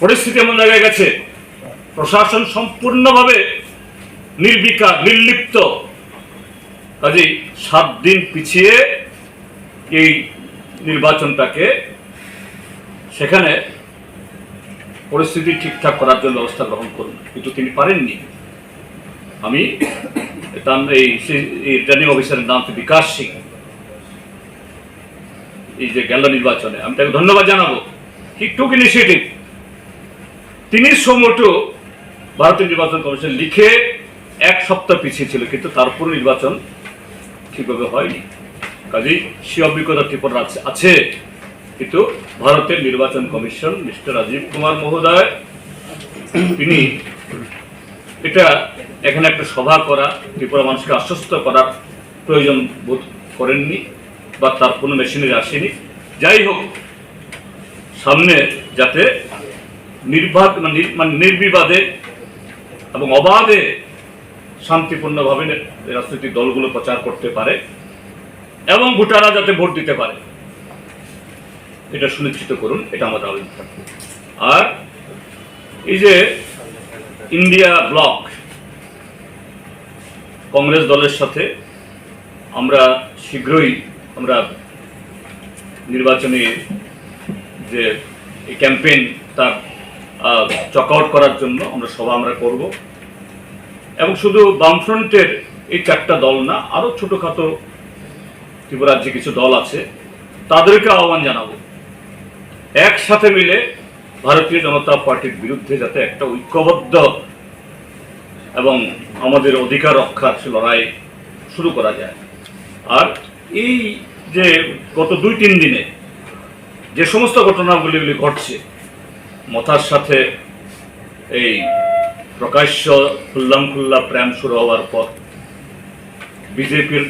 পরিস্থিতি এমন জায়গায় গেছে, প্রশাসন সম্পূর্ণভাবে নির্বিকার, নির্লিপ্ত। কাজেই সাত দিন পিছিয়ে এই নির্বাচনটাকে সেখানে পরিস্থিতি ঠিকঠাক করার জন্য ব্যবস্থা গ্রহণ করুন। কিন্তু তিনি পারেননি। আমি তার এই রিটার্নিং অফিসারের নাম বিকাশ সিং। এই যে গেল নির্বাচনে। আমি তাকে ধন্যবাদ জানাব। হি টুক ইনিশিয়েটিভ তিনি সমটো ভারতীয় নির্বাচন কমিশন লিখে এক সপ্তাহ পিছিয়ে ছিল, কিন্তু তারপর নির্বাচন ঠিকভাবে হয়নি। কাজেই সে অভিজ্ঞতা আছে- আছে। কিন্তু ভারতের নির্বাচন কমিশন মিস্টার রাজীব কুমার মহোদয়, তিনি এটা এখানে একটা সভা করা, ত্রিপুরা মানুষকে আশ্বস্ত করার প্রয়োজন বোধ করেননি বা তার কোনো মেশিনারি আসেনি। যাই হোক, সামনে যাতে নির্বাক মানে মানে নির্বিবাদে এবং অবাধে শান্তিপূর্ণভাবে রাজনৈতিক দলগুলো প্রচার করতে পারে এবং ভোটাররা যাতে ভোট দিতে পারে। এটা সুনিশ্চিত করুন, এটা আমাদের থাকবে আর এই যে ইন্ডিয়া ব্লক, কংগ্রেস দলের সাথে আমরা শীঘ্রই আমরা নির্বাচনী যে ক্যাম্পেইন তার চক আউট করার জন্য আমরা সভা আমরা করব। এবং শুধু বামফ্রন্টের এই চারটা দল না, আরও ছোটখাটো ত্রিপুরা রাজ্যে কিছু দল আছে, তাদেরকে আহ্বান জানাব। একসাথে মিলে ভারতীয় জনতা পার্টির বিরুদ্ধে যাতে একটা ঐক্যবদ্ধ এবং আমাদের অধিকার রক্ষার লড়াই শুরু করা যায়। আর এই যে গত দুই তিন দিনে যে সমস্ত ঘটনাগুলি ঘটছে মথার সাথে এই প্রকাশ্য খুল্লাম খুল্লা প্রেম শুরু হওয়ার পর বিজেপির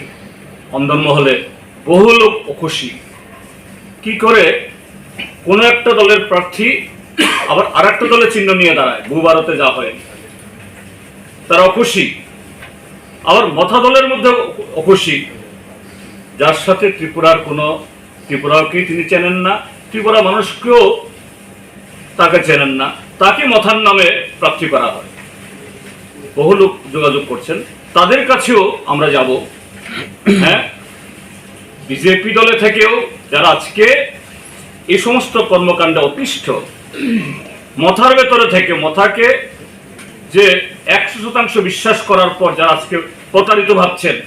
অন্দরমহলে বহু লোক অখুশি। কি করে কোনো একটা দলের প্রার্থী আবার আর একটা দলের চিহ্ন নিয়ে দাঁড়ায়, ভূ ভারতে যা হয়। তারা অখুশি। আবার মথা দলের মধ্যে অখুশি। যার সাথে ত্রিপুরার কোনো ত্রিপুরাকে তিনি চেনেন না। ত্রিপুরা মানুষকেও তাকে চেনেন না। তাকে মথার নামে প্রার্থী করা হয়। বহু লোক যোগাযোগ করছেন। তাদের কাছেও আমরা যাব। হ্যাঁ? বিজেপি দলে থেকেও যারা আজকে এই সমস্ত কর্মকাণ্ডে অতিষ্ঠ, মথার ভেতরে থেকে, মথাকে যে একশো শতাংশ বিশ্বাস করার পর যারা আজকে প্রতারিত ভাবছেন,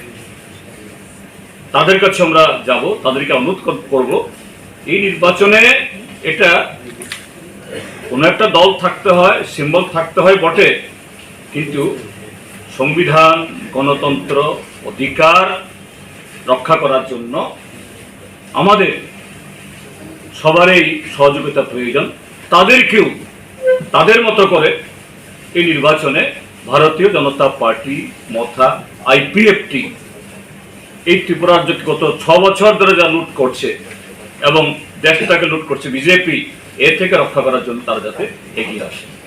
তাদের কাছে আমরা যাব। তাদেরকে অনুরোধ কর- করব, এই নির্বাচনে এটা কোনো একটা দল থাকতে হয় সিম্বল থাকতে হয় বটে, কিন্তু সংবিধান, গণতন্ত্র, অধিকার রক্ষা করার জন্য আমাদের সবারই সহযোগিতা প্রয়োজন। তাদেরকেও তাদের মতো করে এই নির্বাচনে ভারতীয় জনতা পার্টি, মথা, আইপিএফটি এই ত্রিপুরা রাজ্যকে গত ছ বছর ধরে যা লুট করছে এবং দেশটাকে লুট করছে বিজেপি এর থেকে রক্ষা করার জন্য তারা যাতে এগিয়ে আসে।